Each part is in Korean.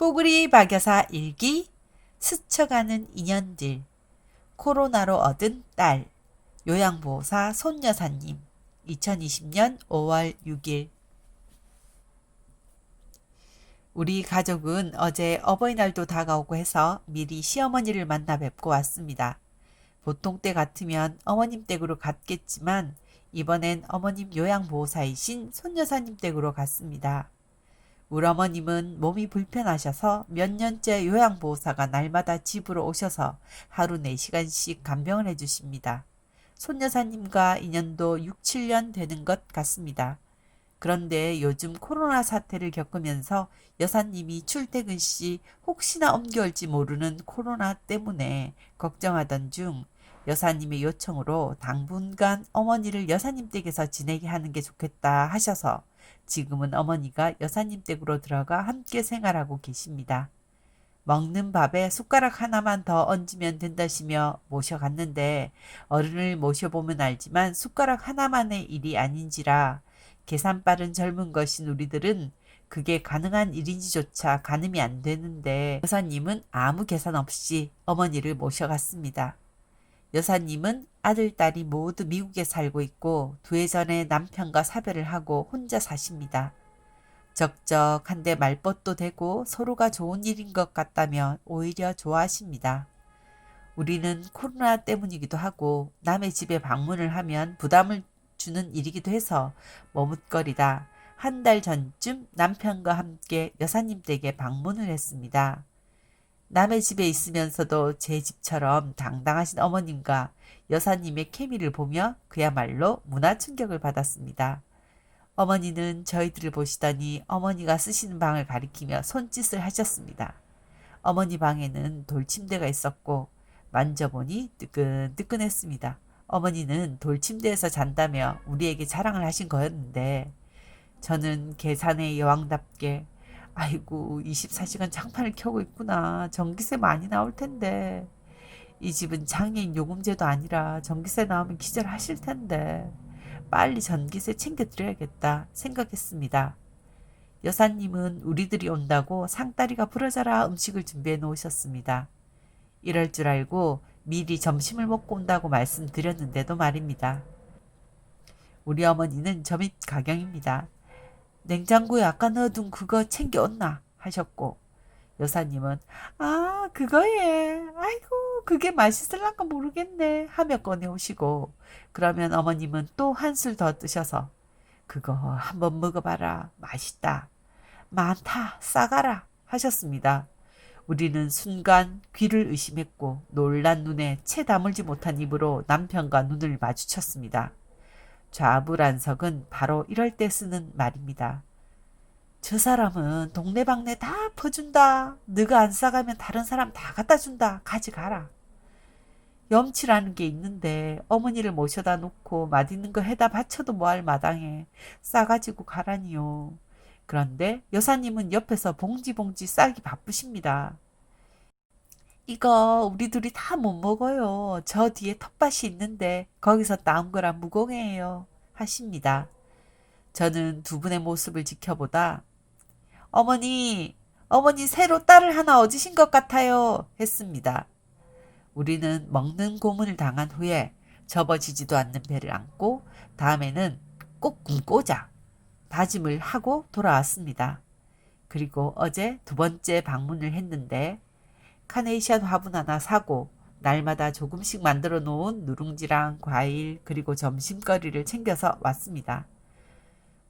뽀글이 박여사 일기 스쳐가는 인연들 코로나로 얻은 딸 요양보호사 손여사님 2020년 5월 6일 우리 가족은 어제 어버이날도 다가오고 해서 미리 시어머니를 만나 뵙고 왔습니다. 보통 때 같으면 어머님 댁으로 갔겠지만 이번엔 어머님 요양보호사이신 손여사님 댁으로 갔습니다. 우리 어머님은 몸이 불편하셔서 몇 년째 요양보호사가 날마다 집으로 오셔서 하루 4시간씩 간병을 해주십니다. 손 여사님과 인연도 6, 7년 되는 것 같습니다. 그런데 요즘 코로나 사태를 겪으면서 여사님이 출퇴근 시 혹시나 옮겨올지 모르는 코로나 때문에 걱정하던 중 여사님의 요청으로 당분간 어머니를 여사님 댁에서 지내게 하는 게 좋겠다 하셔서 지금은 어머니가 여사님 댁으로 들어가 함께 생활하고 계십니다. 먹는 밥에 숟가락 하나만 더 얹으면 된다시며 모셔갔는데 어른을 모셔보면 알지만 숟가락 하나만의 일이 아닌지라 계산 빠른 젊은 것인 우리들은 그게 가능한 일인지조차 가늠이 안 되는데 여사님은 아무 계산 없이 어머니를 모셔갔습니다. 여사님은 아들, 딸이 모두 미국에 살고 있고 두 해 전에 남편과 사별을 하고 혼자 사십니다. 적적한데 말벗도 되고 서로가 좋은 일인 것 같다면 오히려 좋아하십니다. 우리는 코로나 때문이기도 하고 남의 집에 방문을 하면 부담을 주는 일이기도 해서 머뭇거리다 한 달 전쯤 남편과 함께 여사님 댁에 방문을 했습니다. 남의 집에 있으면서도 제 집처럼 당당하신 어머님과 여사님의 케미를 보며 그야말로 문화 충격을 받았습니다. 어머니는 저희들을 보시더니 어머니가 쓰시는 방을 가리키며 손짓을 하셨습니다. 어머니 방에는 돌침대가 있었고 만져보니 뜨끈뜨끈했습니다. 어머니는 돌침대에서 잔다며 우리에게 자랑을 하신 거였는데 저는 계산의 여왕답게 아이고 24시간 장판을 켜고 있구나. 전기세 많이 나올 텐데. 이 집은 장애인 요금제도 아니라 전기세 나오면 기절하실 텐데. 빨리 전기세 챙겨드려야겠다 생각했습니다. 여사님은 우리들이 온다고 상다리가 부러져라 음식을 준비해 놓으셨습니다. 이럴 줄 알고 미리 점심을 먹고 온다고 말씀드렸는데도 말입니다. 우리 어머니는 점입 가경입니다. 냉장고에 아까 넣어둔 그거 챙겨왔나? 하셨고 여사님은 아 그거예 아이고 그게 맛있을란가 모르겠네. 하며 꺼내오시고 그러면 어머님은 또 한술 더 뜨셔서 그거 한번 먹어봐라. 맛있다. 많다. 싸가라. 하셨습니다. 우리는 순간 귀를 의심했고 놀란 눈에 채 다물지 못한 입으로 남편과 눈을 마주쳤습니다. 좌불안석은 바로 이럴 때 쓰는 말입니다. 저 사람은 동네방네 다 퍼준다. 너가 안 싸가면 다른 사람 다 갖다 준다. 가져가라. 염치라는 게 있는데 어머니를 모셔다 놓고 맛있는 거 해다 바쳐도 뭐할 마당에 싸가지고 가라니요. 그런데 여사님은 옆에서 봉지봉지 싸기 바쁘십니다. 이거 우리 둘이 다 못 먹어요. 저 뒤에 텃밭이 있는데 거기서 따온 거라 무공해요. 하십니다. 저는 두 분의 모습을 지켜보다 어머니, 어머니 새로 딸을 하나 얻으신 것 같아요. 했습니다. 우리는 먹는 고문을 당한 후에 접어지지도 않는 배를 안고 다음에는 꼭 굶고자 다짐을 하고 돌아왔습니다. 그리고 어제 두 번째 방문을 했는데 카네이션 화분 하나 사고 날마다 조금씩 만들어 놓은 누룽지랑 과일 그리고 점심거리를 챙겨서 왔습니다.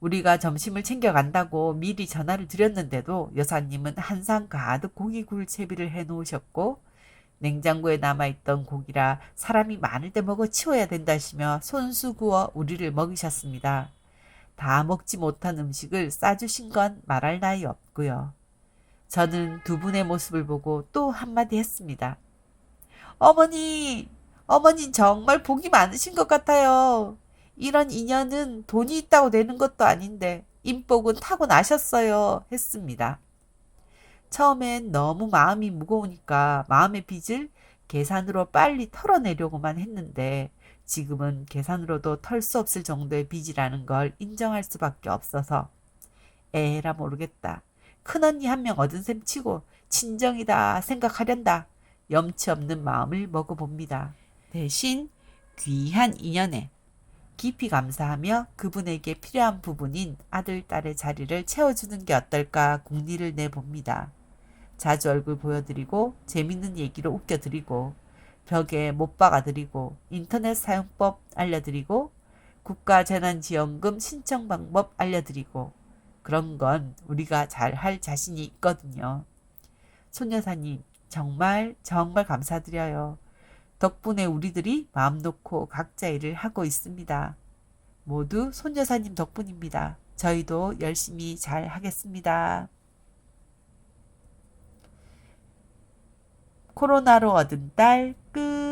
우리가 점심을 챙겨간다고 미리 전화를 드렸는데도 여사님은 한상 가득 고기 굴 채비를 해 놓으셨고 냉장고에 남아있던 고기라 사람이 많을 때 먹어 치워야 된다시며 손수 구워 우리를 먹이셨습니다. 다 먹지 못한 음식을 싸주신 건 말할 나위 없고요. 저는 두 분의 모습을 보고 또 한마디 했습니다. 어머니, 어머니 정말 복이 많으신 것 같아요. 이런 인연은 돈이 있다고 되는 것도 아닌데 인복은 타고나셨어요. 했습니다. 처음엔 너무 마음이 무거우니까 마음의 빚을 계산으로 빨리 털어내려고만 했는데 지금은 계산으로도 털 수 없을 정도의 빚이라는 걸 인정할 수밖에 없어서 에라 모르겠다. 큰언니 한 명 얻은 셈 치고 친정이다 생각하련다. 염치 없는 마음을 먹어봅니다. 대신 귀한 인연에 깊이 감사하며 그분에게 필요한 부분인 아들, 딸의 자리를 채워주는 게 어떨까 궁리를 내봅니다. 자주 얼굴 보여드리고 재밌는 얘기로 웃겨드리고 벽에 못 박아드리고 인터넷 사용법 알려드리고 국가재난지원금 신청 방법 알려드리고 그런 건 우리가 잘 할 자신이 있거든요. 손여사님 정말 정말 감사드려요. 덕분에 우리들이 마음 놓고 각자 일을 하고 있습니다. 모두 손여사님 덕분입니다. 저희도 열심히 잘 하겠습니다. 코로나로 얻은 딸 끝.